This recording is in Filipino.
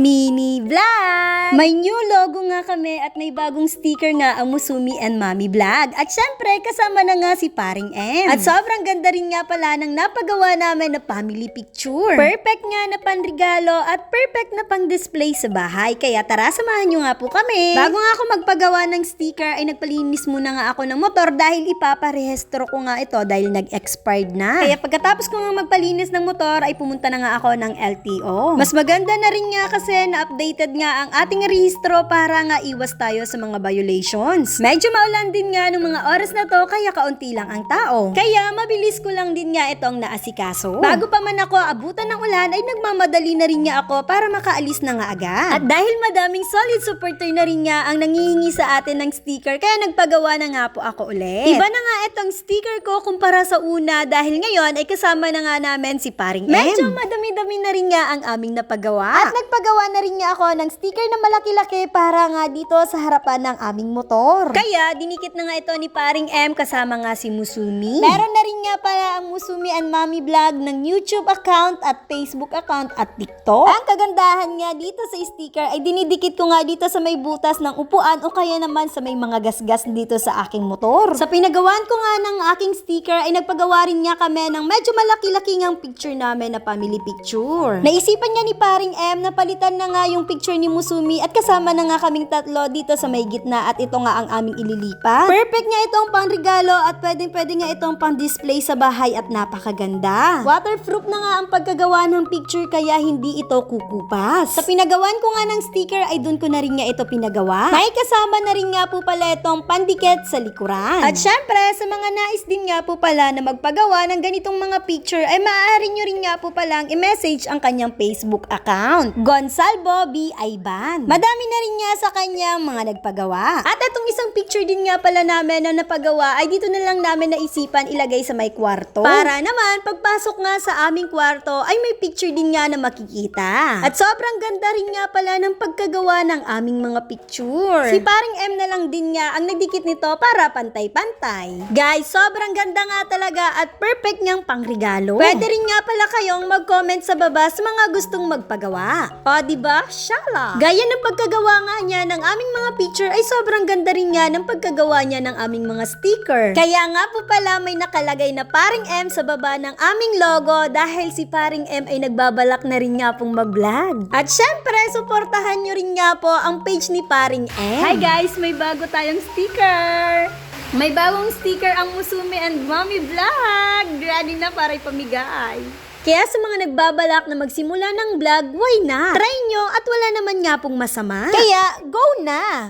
mini vlog. May new logo nga kami at may bagong sticker nga ang Musumi and Mami Vlog. At syempre, kasama na nga si Paring M. At sobrang ganda rin nga pala ng napagawa namin na family picture. Perfect nga na panregalo at perfect na pang display sa bahay. Kaya tara, samahan nyo nga po kami. Bago nga ako magpagawa ng sticker, ay nagpalinis muna nga ako ng motor dahil ipaparehistro ko nga ito dahil nag-expired na. Kaya pagkatapos ko nga magpalinis ng motor, ay pumunta na nga ako ng LTO. Mas maganda na rin nga kasi na-updated nga ang ating rehistro para nga iwas tayo sa mga violations. Medyo maulan din nga ng mga oras na to kaya kaunti lang ang tao. Kaya mabilis ko lang din nga itong naasikaso. Bago pa man ako abutan ng ulan ay nagmamadali na rin nga ako para makaalis na nga agad. At dahil madaming solid supporter na rin nga ang nangihingi sa atin ng sticker kaya nagpagawa na nga po ako ulit. Iba na nga itong sticker ko kumpara sa una dahil ngayon ay kasama na nga namin si Paring M. Medyo madami-dami na rin nga ang aming napagawa. At nagpagawa na rin nga ako ng sticker na malaki-laki para nga dito sa harapan ng aming motor. Kaya dinikit na nga ito ni Paring M kasama nga si Musumi. Meron na rin nga pala ang Musumi and Mami Vlog ng YouTube account at Facebook account at TikTok. Ang kagandahan nga dito sa sticker ay dinidikit ko nga dito sa may butas ng upuan o kaya naman sa may mga gasgas dito sa aking motor. Sa pinagawan ko nga ng aking sticker ay nagpagawa rin nga kami ng medyo malaki-laki ngang picture namin na family picture. Naisipan nga ni paring M na palitan na nga yung picture ni Musumi at kasama na nga kaming tatlo dito sa may gitna at ito nga ang aming ililipat. Perfect nga itong pang regalo at pwedeng pwede nga itong pang display sa bahay at napakaganda. Waterproof na nga ang pagkagawa ng picture kaya hindi ito kukupas. Sa pinagawan ko nga ng sticker ay dun ko na rin nga ito pinagawa. May kasama na rin nga po pala itong pandikit sa likuran. At syempre, sa mga nais din nga po pala na magpagawa ng ganitong mga picture ay maaari nyo rin nga po palang i-message ang kanyang Facebook account. Gonzalvo B. Aiban. Madami na rin nga sa kanyang mga nagpagawa. At itong isang picture din nga pala namin na napagawa ay dito na lang namin naisipan ilagay sa may kwarto. Para naman, pagpasok nga sa aming kwarto ay may picture din nga na makikita. At sobrang ganda rin nga pala ng pagkagawa ng aming mga picture. Si paring M na lang din nga ang nagdikit nito para pantay-pantay. Guys, sobrang ganda nga talaga at perfect niyang pangregalo. Pwede rin nga pala kayong mag-comment sa baba sa mga gustong magpagawa. O, di ba? Shala! Gaya ng pagkagawa nga niya ng aming mga picture ay sobrang ganda rin nga ng pagkagawa niya ng aming mga sticker. Kaya nga po pala may nakalagay na paring M sa baba ng aming logo dahil si paring M ay nagbabalak na rin nga pong mag-vlog. At syempre, suportahan nyo rin nga po ang page ni paring M. Hi guys! May bago tayong sticker! May bagong sticker ang Musumi and Mommy Vlog! Ready na para ipamigay. Kaya sa mga nagbabalak na magsimula ng vlog, why na? Try nyo at wala naman nga pong masama. Kaya, go na!